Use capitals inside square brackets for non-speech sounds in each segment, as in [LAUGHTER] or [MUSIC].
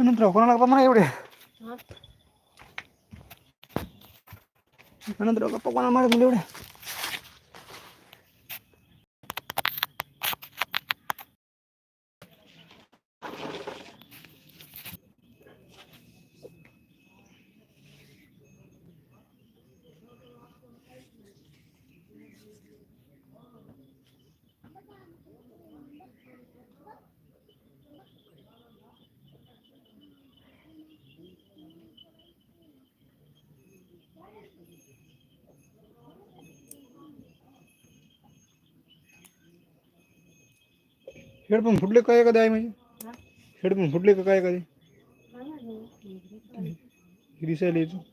¿Qué es eso? ¿Qué es eso? ¿Qué es eso? Headphone फुटले काय कधी आहे म्हणजे हेडफोन फुटले का काय कधी दिसायला येतो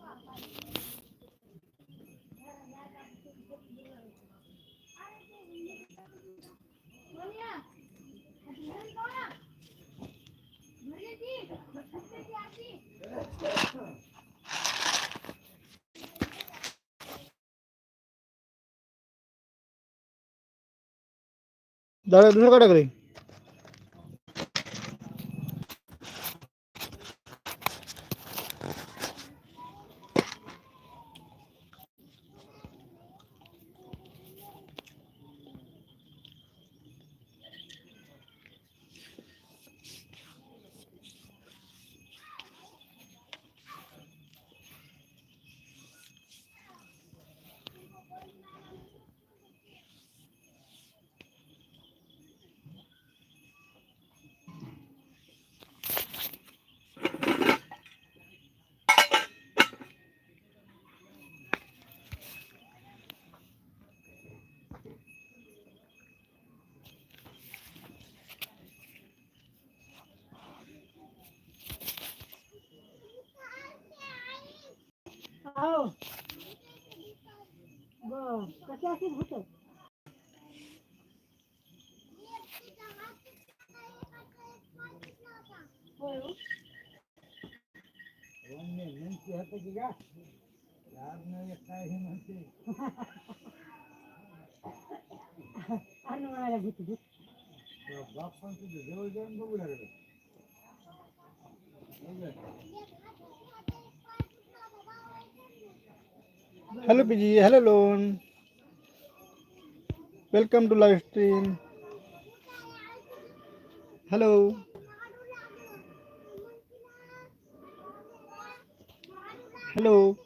दादा दुसरं काय टाकले आओ। वो कसे असेल होतं होय वन्य विनंती होते की। का लाभ नाही काय हे म्हणते अन्न म्हणायला घेते बाप पण तुझं जवळ जाऊन बघू लागलं Hello PG, hello Lone. Welcome to live stream. Hello. Hello.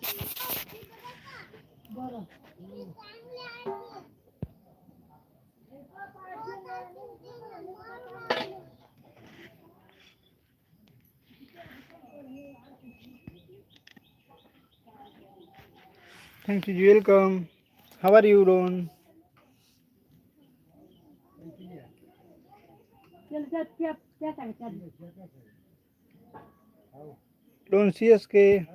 Thank you. Welcome. How are you, Ron? Ron CSK.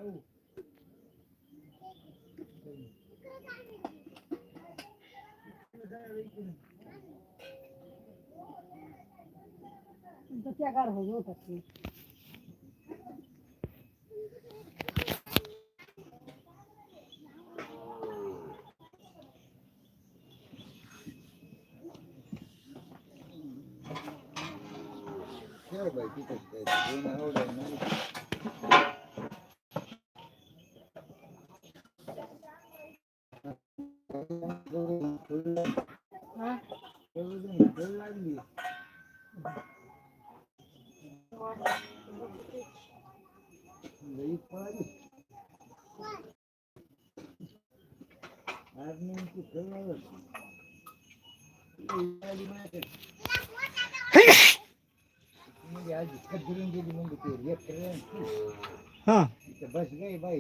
तो क्या कार हो सकती है killed by people that do not know their money.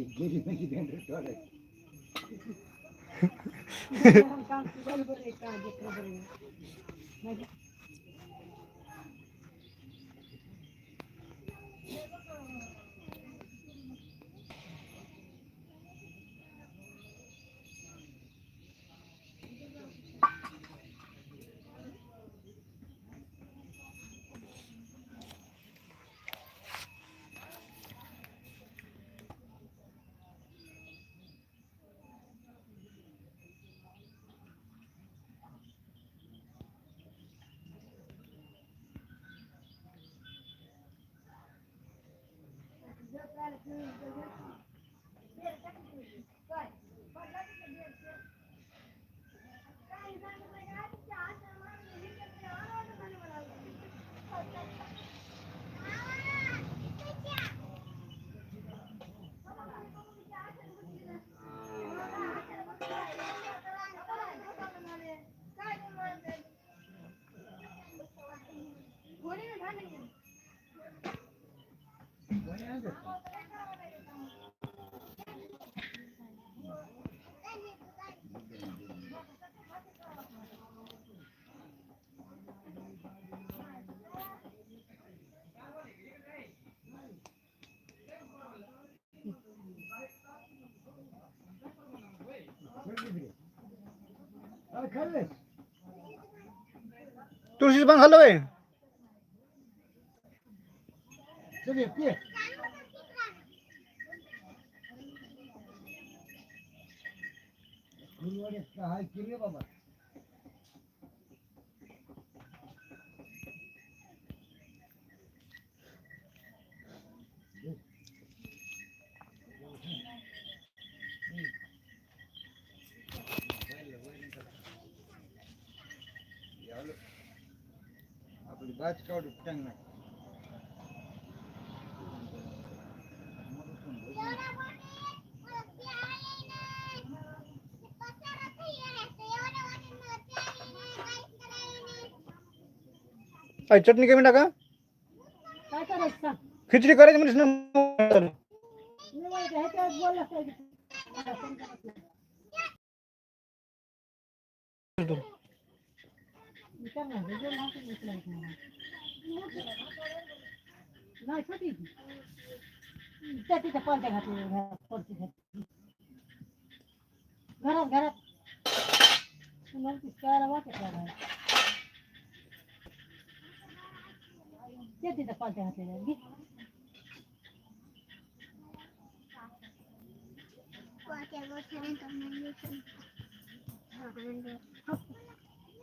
[LAUGHS] गई তুলসীর পান ভালো বাবা काय चटणी कमी टाका? काय करायचं? सांग खिचडी करायची म्हणजे बोलला पाहिजे मी करणार आहे, बोल ना, तुम्ही उचलायचं मला. नाही छोटी त्या तिथं पालत्या घातल्या पडती घातली. घरात घरात तुम्हाला ती वाटत लागणार त्या तिथं पालत्या घातलेल्या घे.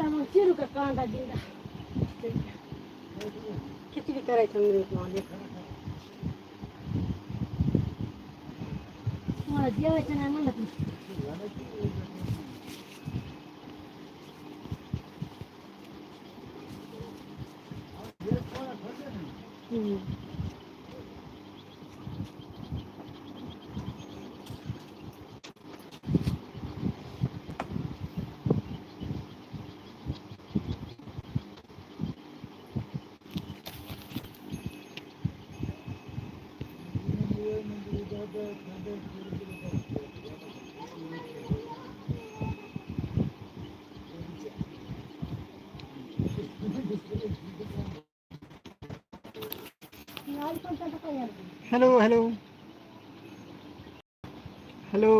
तुला मग चिरू का कांदा बिंदा किती करायचं म्हणून मला मला जेवायचं नाही म्हणलं तुम्ही Hello, hello. Hello.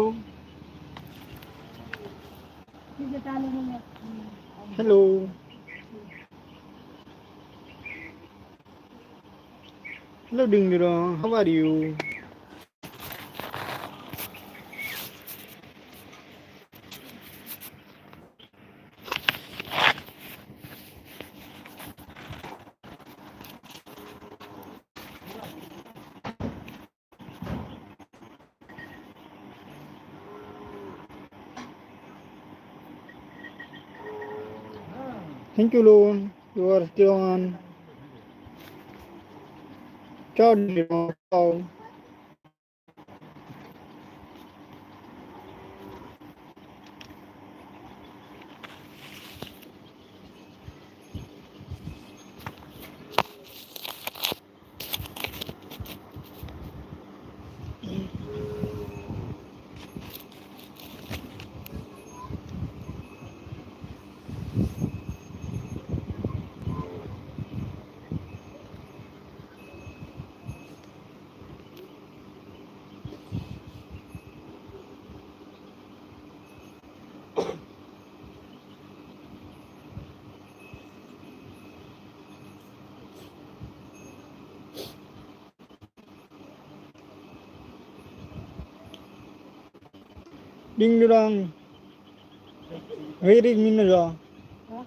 Hello Hello Dingdong, how are you? Thank you, Loon. You are still on. Ciao. Ciao. हा,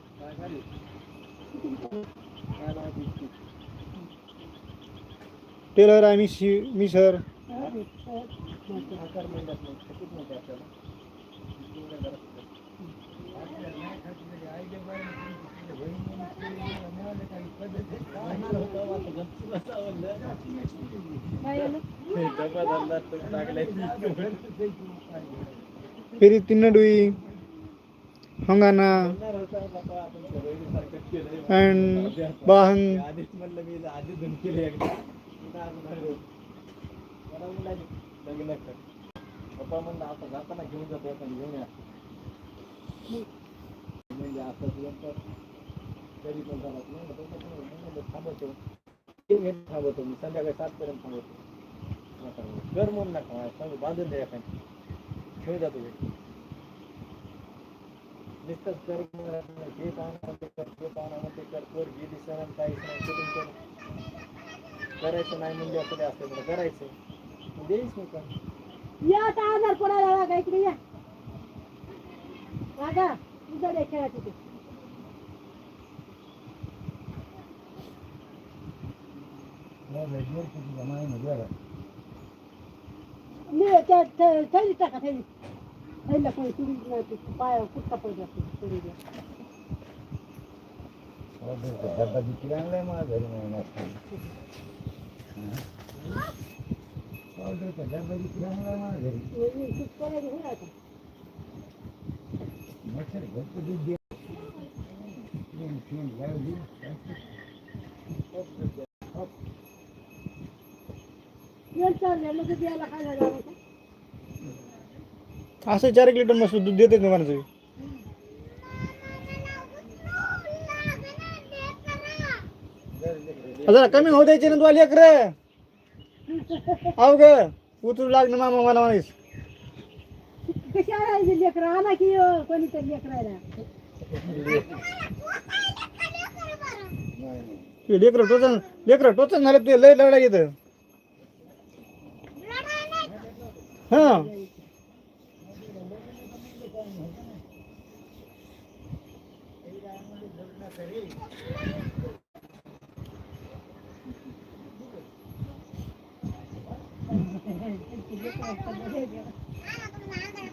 हा. काय झालं? टेलर आहे मी हंगाना मी फिर तीन హంగానా हंगाना, एंड थांबवतो संध्या सात सातपर्यंत थांबवतो घर मन ना बांधून द्या ठेवता तुम्ही नुसतंच कर हे पाहणार ते कर ते पाहणार ते कर पोरगी दिसणार काहीच नाही कुठून कर। करायचं नाही म्हणजे असं ते असतं बरं करायचं देईस मी पण या आता आजार कोणाला लागा इकडे या लागा तुझा दे। खेळा तिथे नाही भेटणार तुझी जमा आहे मज़ा थैलीला कोणी तुरी नाही ती पाया कुठका पडत असते तुरी द्या डब्बा विकला आणलाय माझ्या घरी नाही नसताना. पावडरचा डब्बा विकला आणलाय माझ्या घरी हे- हे तूप करायचं होईल आता. मच्छर घरचं दूध दे असं चार एक लिटर मस्त दूध देते तुम्हाला सगळी जरा कमी होऊ द्यायचे ना तुला लेकर. अव ग उतरू लागणं मामा मला आणायची लेकरं? आणा की कोणीतरी लेकरायला. ते लेकर टोचन लेकर टोचन झालं ते लय लढा येत Huh. [LAUGHS]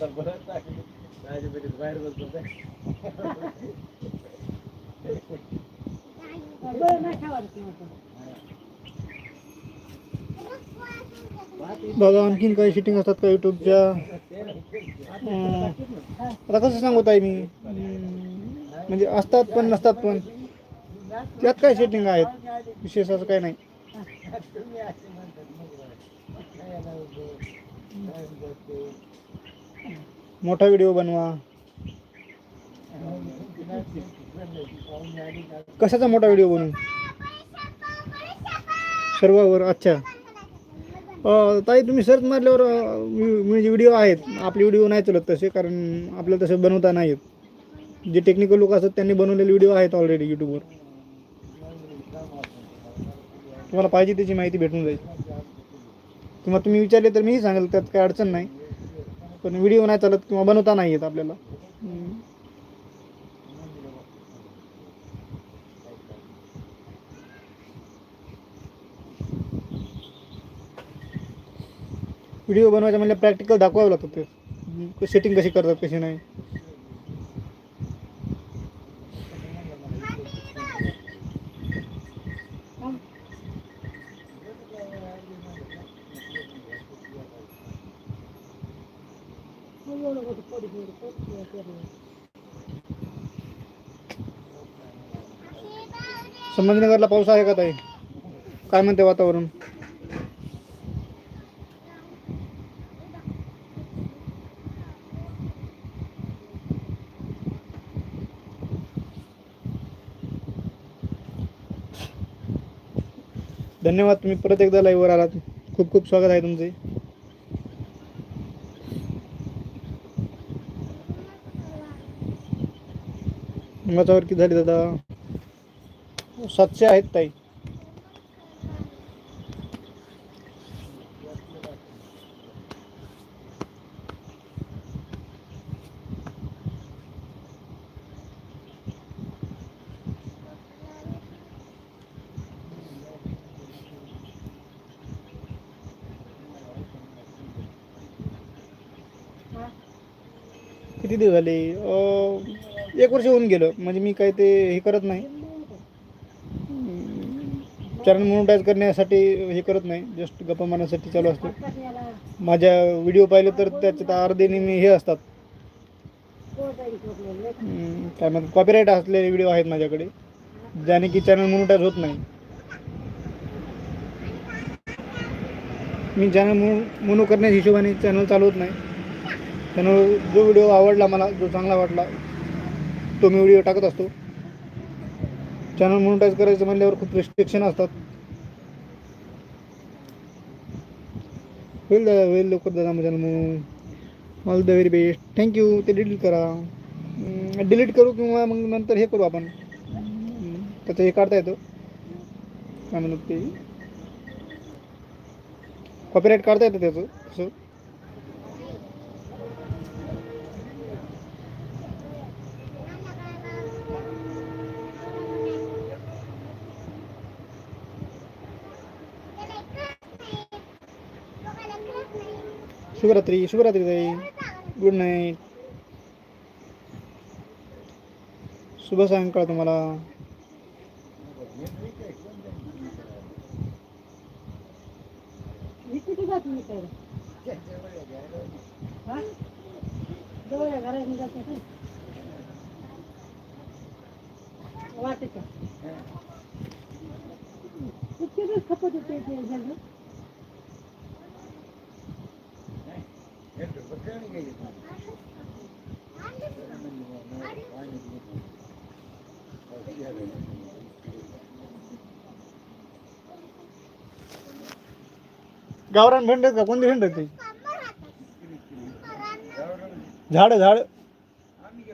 आता बेटीत बाहेर बसतो आणखीन काही शिटिंग असतात का युट्यूबच्या आता कसं सांगू ताई मी? म्हणजे असतात पण नसतात पण. त्यात काय सेटिंग आहेत? विशेष असं काही नाही म्हणतात मग बरं. खायला उभं, खायला बसतो. मोठा व्हिडिओ बनवा. कशाचा मोठा व्हिडिओ बनवू? सर्वावर अच्छा. ताई तुम्ही सर्च मारल्यावर मी- म्हणजे व्हिडिओ आहेत आपले व्हिडिओ नाही चलत तसे कारण आपल्याला तसे बनवता नाही आहेत जे टेक्निकल लोक असतात त्यांनी बनवलेले व्हिडिओ आहेत ऑलरेडी यूट्यूबवर तुम्हाला पाहिजे त्याची माहिती भेटून जाईल. किंवा तुम्ही विचारले तर मीही सांगेल त्यात काही अडचण नाही. पण व्हिडिओ नाही चालत किंवा बनवता नाही येत आपल्याला. व्हिडिओ बनवायचा म्हणजे प्रॅक्टिकल दाखवावं लागतं ते. सेटिंग कशी करतात कशी नाही. संभाजीनगरला पाऊस आहे का ताई? काय म्हणते वातावरण? धन्यवाद तुम्ही परत एकदा लाईव्हवर आलात. खूप खूप स्वागत आहे तुमचे. मतावर किती झाली दादा. सातशे आहेत ताई. किती दिवस झाले? एक वर्ष होऊन गेलं. म्हणजे मी काय ते हे करत नाही. चॅनल मोनोटाईज करण्यासाठी हे करत नाही. जस्ट गप्पा मारण्यासाठी चालू असतो. माझ्या व्हिडिओ पाहिले तर त्याच्यात अर्धे नेहमी हे असतात. काय म्हणतात कॉपीराईट असलेले व्हिडिओ आहेत माझ्याकडे ज्याने की चॅनल मोनोटाईज होत नाही. मी चॅनल मोनो मोनो करण्याच्या हिशोबाने चॅनल चालवत नाही. चॅनल जो व्हिडिओ आवडला मला जो चांगला वाटला तो मी व्हिडिओ टाकत असतो. चॅनल मोनिटाईज करायचं म्हणल्यावर खूप रिस्ट्रिक्शन असतात. होईल दादा होईल लवकर दादा माझ्या channel all the very best thank you ते डिलीट करा. डिलीट करू किंवा मग नंतर हे करू आपण. त्याचं हे काढता येतं. काय म्हणतात ते? कॉपीराईट काढता येतं त्याचं तसं शुभरात्रि शुभरात्रि दाई गुड नाईट शुभ सायंकाळ तुम्हाला. वाटत किती दिवस खपत होते गावरान भेंड आहेत का कोणती भेंड ते? झाड झाड। आम्ही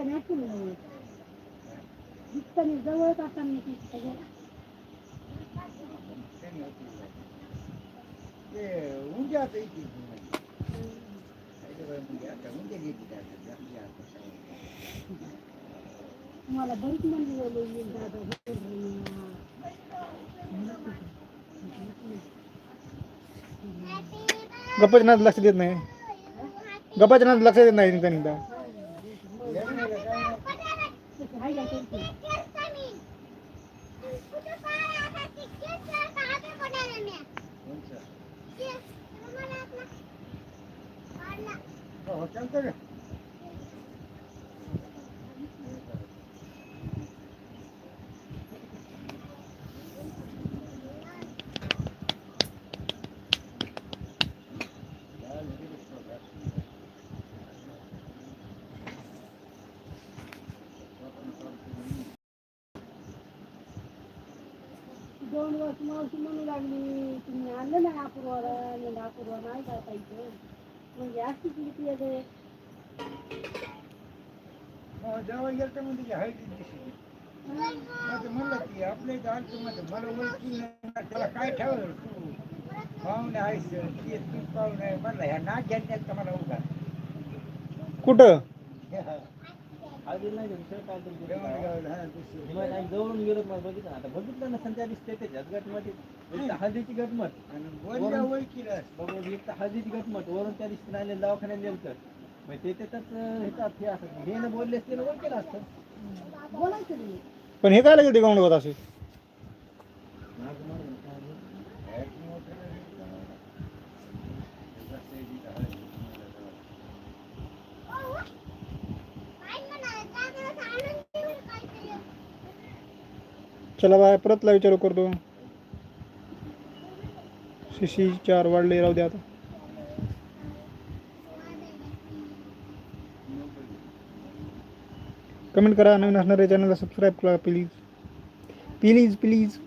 करण्याची नाही जितकं मी जवळच ती सगळं मला बरीच गप्पाच्या लक्ष देत नाही. गप्पाच्या नाद लक्ष देत नाही त्यांनी चालतं का दोन वर्ष मावशी म्हणू लागली तुम्ही आणलं नाही अपूर्वाला म्हणजे अपूर्वा नाही करता इथं म्हणजे असती किती येते जेव्हा गेलं तर तिची हाईट दिसली मग म्हणलं की आपल्या आलतं म्हणजे मला ओळखी नाही त्याला काय ठेवलं तू? पाहुणे आहेस ते तू पाहुणे म्हणलं ह्या नाक घेण्यात का मला उगा कुठं? हळदी नाही काय तर हा दुसरं. जवळून गेलो मला बघितलं आता बघितलं ना संध्या दिसते त्याच्यात गटमध्ये हळदीची गटमट आणि बोलल्या ओळखीला बघ एक तर हळदीची वरून त्या दिवशी राहिले दवाखान्यात गेलं तर. मग ते त्याच्यात ह्याच्यात हे असं हे न बोलले असते ना ओळखेलं असतं. बोलायचं नाही. पण हे काय लागेल ते गाऊंड होत असे चला बाय परत ला विचारू करतो शिशी चार वाढले राहू द्या आता. कमेंट करा नवीन चैनल चॅनलला सबस्क्राईब करा प्लीज़ प्लीज़ प्लीज़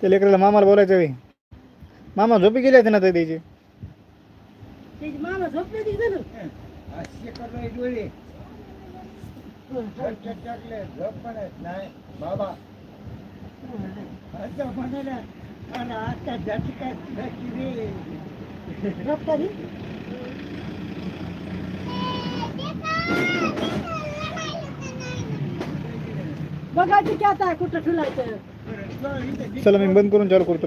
ते लेकराला मामाला बोलायचं वे मामा झोपी गेले होते ना ते त्याचे मामा झोपले तिथे झोप पण नाही बाबा असं म्हणाला आता जाती काय झोप बघायचं की आता कुठं ठुलायचं? चला मी बंद करून चालू करतो